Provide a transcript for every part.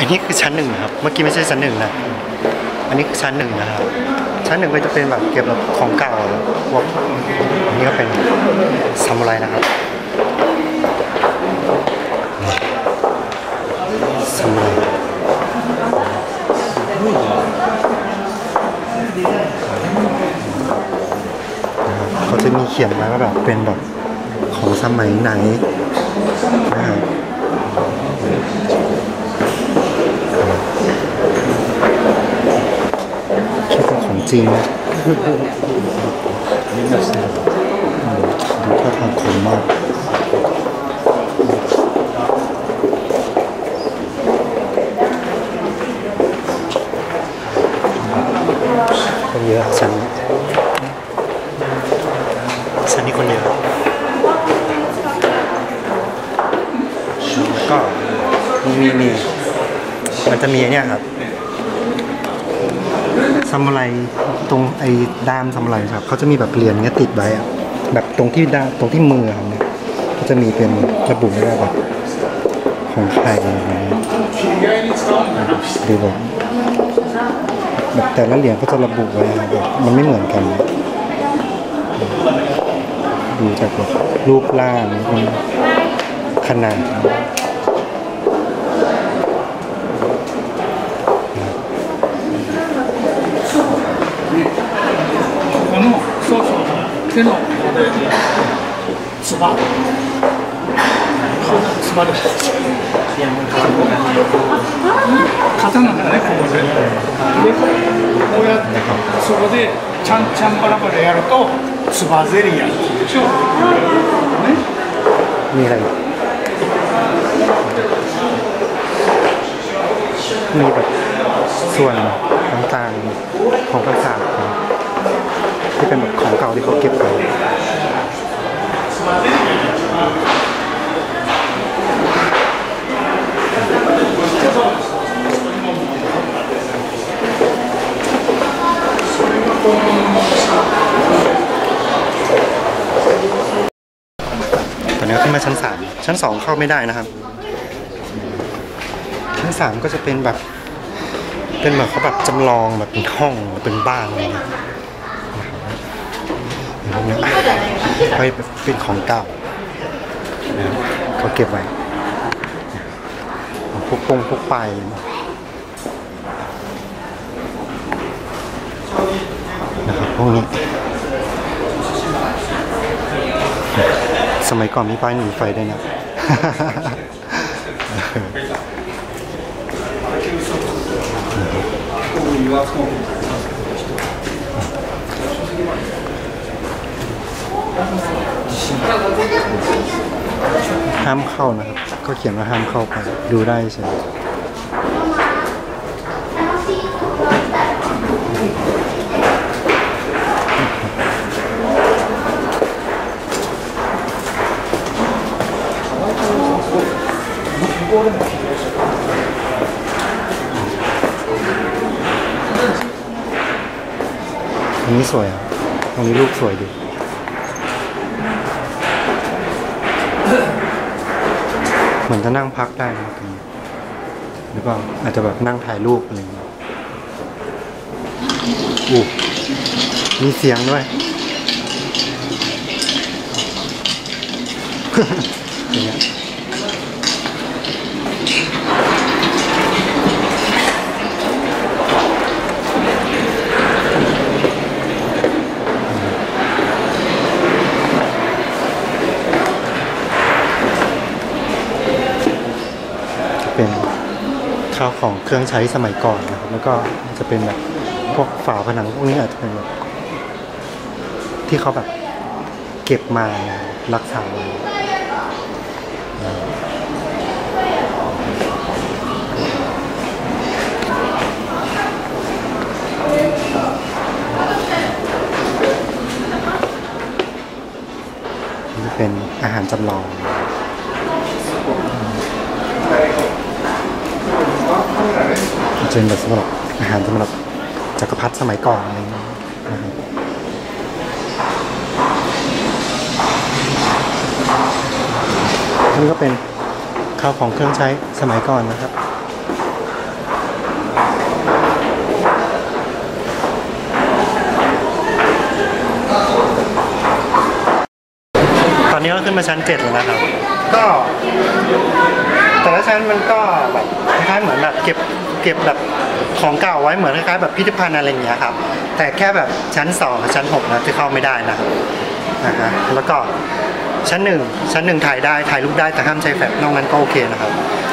อันนี้คือชั้นหนึ่งนะครับ เมื่อกี้ไม่ใช่ชั้นหนึ่งนะ อันนี้คือชั้นหนึ่งนะครับ ชั้นหนึ่งก็จะเป็นแบบเก็บแบบของเก่าพวกอันนี้ก็เป็นซามูไรนะครับซามูไรเขาจะมีเขียนไว้ว่าแบบเป็นแบบของสมัยไหนนะครับ คิ ดเป็นของจริงดูท่าทางคมมากคนเยอะชั้นนี้ชั้นนี้คนเยอะแล้วก็มีมีมีมันจะมีเนี่ยครับ ซามูไรตรงไอ้ด้ามซามูไรครับเขาจะมีแบบเหรียญเงี้ยติดไว้อะแบบตรงที่ด้ามตรงที่มือครับเนี่ยก็จะมีเป็นระบุไว้ว่าแบบของใครอะไรเงี้หรือแบบแบบแต่ละเหรียญก็จะระบุไว้ครับแบบมันไม่เหมือนกันดูจากแบบรูปร่างขนาด 手のつばつばです刀がねここででこうやってそこでちゃんちゃんバラバラやるとつばゼリアって言うでしょ、ね มีอะไรอีกมีแบบส่วนต่างๆของปราสาทครับที่ เป็นแบบของเก่าที่เขาเก็บไว้ตอนนี้ขึ้นมาชั้นสามชั้นสองเข้าไม่ได้นะครับ ชั้นสามก็จะเป็นแบบ เป็นแบบเขาแบบจำลองแบบเป็นห้องเป็นบ้านอะไรเงี้ยนะครับอย่างพวกเนี้ย เขาเป็นของเก่านะครับเขาเก็บไว้พวกปงพวกไรเงี้ยนะครับพวกนี้ สมัยก่อนมีป้ายหนีไฟด้วยนะ ห้ามเข้านะครับ ก็เขียนว่าห้ามเข้าไป ดูได้ใช่ไหมตรงนี้สวยอะ ตรงนี้รูปสวยดี เหมือนจะนั่งพักได้นะครับหรือเปล่าอาจจะแบบนั่งถ่ายรูปอะไรอย่างเงี้ยอู้มีเสียงด้วยอย่างเงี้ยจะเป็น ของเครื่องใช้สมัยก่อนนะครับ แล้วก็จะเป็นแบบพวกฝาผนังพวกนี้อาจจะเป็นแบบที่เขาแบบเก็บมารักษาไว้เป็นอาหารจำลอง จเป็นแบบสำหรับอาหารสำหรับจักรพรรดิสมัยก่อนอะไรอย่างเงี้ยนี่ก็เป็นข้าวของเครื่องใช้สมัยก่อนนะครับตอนนี้ก็ขึ้นมาชั้นเจ็ดแล้วนะครับ ก็ แต่ละชั้นมันก็แบบคล้ายเหมือนแบบเก็บ เก็บแบบของเก่าไว้เหมือนคล้ายๆแบบพิพิธภัณฑ์อะไรอย่างเงี้ยครับ แต่แค่แบบชั้นสองชั้นหกนะที่เข้าไม่ได้นะครับนะฮะแล้วก็ชั้นหนึ่งชั้นหนึ่งถ่ายได้ถ่ายรูปได้แต่ห้ามใช้แฟลชนอกนั้นก็โอเคนะครับ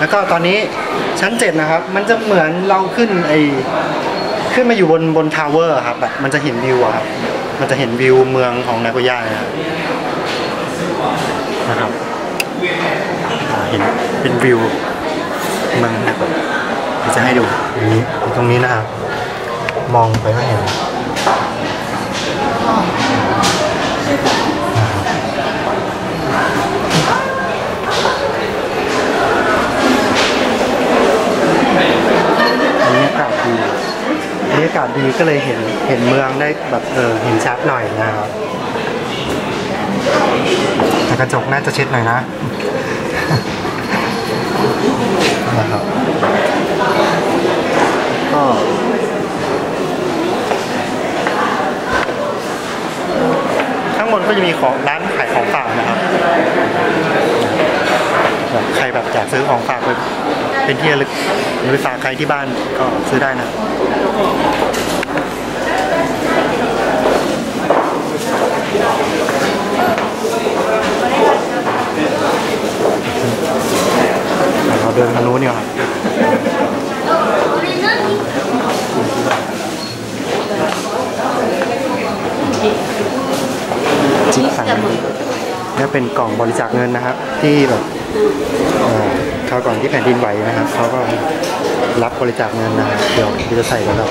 แล้วก็ตอนนี้ชั้นเจ็ดนะครับ มันจะเหมือนเราขึ้นไอขึ้นมาอยู่บนบนทาวเวอร์ครับแบบมันจะเห็นวิวอะครับมันจะเห็นวิวเมืองของนาโกย่านะครับนะครับเห็นเป็นวิวเมืองนะครับี๋ยวจะให้ดูนี่ตรงนี้นะครับ มองไปก็เห็นอันนี้อากาศดีอันนี้อากาศดีก็เลยเห็นเห็นเมืองได้แบบเออเห็นชัดหน่อยนะครับแต่กระจกน่าจะเช็ดหน่อยนะนะครับก็ข้างบน ก็จะมีของร้านขายของฝากนะครับแบบใครแบบอยากซื้อของฝากไปเป็นที่ระลึกหรือไปฝากใครที่บ้านก็ซื้อได้นะ เราเดินทางนู้นเนี่ยครับจิบสัง นี่เป็นกล่องบริจาคเงินนะครับ ที่แบบคราวก่อนที่แผ่นดินไหวนะครับเขาก็รับบริจาคเงินนะครับเดี๋ยวเราจะใส่แล้วครับ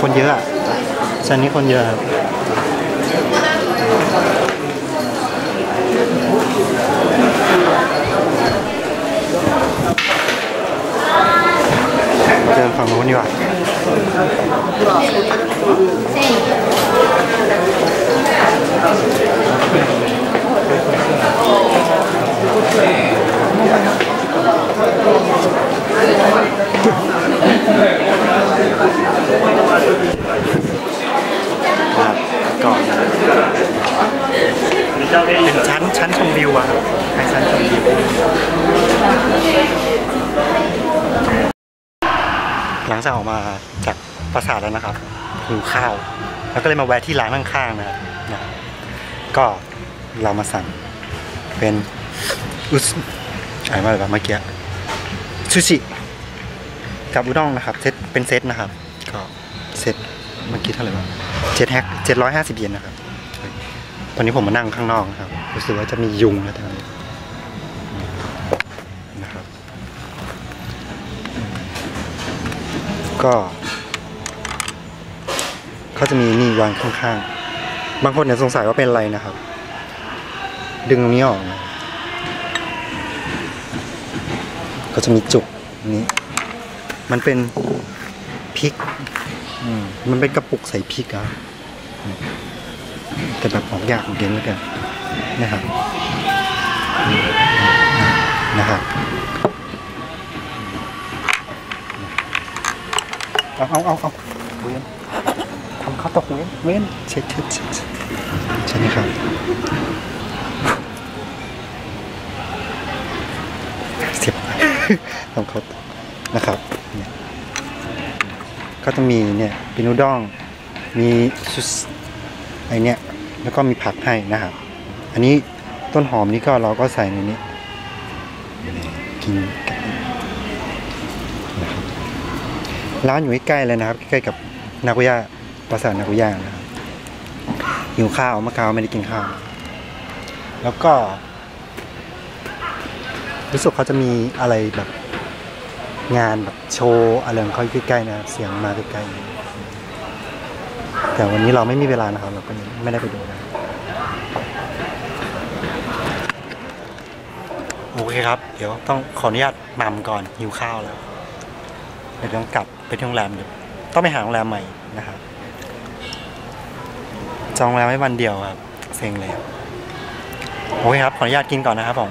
คนเยอะอะชั้นนี้คนเยอะครับ เดินฝั่งนู้นดีกว่า ครับก่อนเป็นชั้นชั้นชมวิวอะครับให้ชั้นชมวิวหลังจากออกมาจากปราสาทแล้วนะครับหิวข้าว แล้วก็เลยมาแวะที่ร้านข้างๆนะครับนะก็เรามาสั่งเป็น อุสอ่านว่าอะไรวะเมื่อกี้ซูชิกับอุด้งนะครับเซตเป็นเซตนะครับ ก็เซตเมื่อกี้เท่าไหร่วะเจ็ดแฮกเจ็ดร้อยห้าสิบเยนนะครับ ตอนนี้ผมมานั่งข้างนอกนะครับ รู้สึกว่าจะมียุงนะตอนนี้นะครับ ก็เขาจะมีนี่วางข้างๆ บางคนเนี่ยสงสัยว่าเป็นอะไรนะครับ ดึงตรงนี้ออกนะ ก็จะมีจุกนี้ มันเป็นพริกอมันเป็นกระปุกใส่พริกอะแต่แบบออกยากของเกนแล้วกันนะครับนะครับเอาเอาเอาเอาเว้นทำข้าวตกเว้นเว้นเช็ดเช็ดเช็ดเช็ดใช่ไหมครับเสียบ ทำข้าวนะครับเนี่ยก็จะมีเนี่ยปินูด้องมีซุสไอเนี่ยแล้วก็มีผักให้นะครับ อันนี้ต้นหอมนี่ก็เราก็ใส่ในนี้กินกับร้านอยู่ใกล้ๆเลยนะครับ ใกล้ๆกับนากุย่าปราสาทนากุย่านะครับหิวข้าวเมื่อเช้าไม่ได้กินข้าว แล้วก็ รู้สึกเขาจะมีอะไรแบบงานแบบโชว์อะไรของเขาอยู่ใกล้ๆนะเสียงมาใกล้ๆแต่วันนี้เราไม่มีเวลานะครับเราก็ไม่ได้ไปดูนะโอเคครับ เดี๋ยวต้องขออนุญาตนำก่อนหิวข้าวแล้วเดี๋ยวต้องกลับไปที่โรงแรมเดี๋ยวต้องไปหาโรงแรมใหม่นะครับจองโรงแรมไว้วันเดียวครับเซ็งเลยโอเคครับขออนุญาตกินก่อนนะครับผม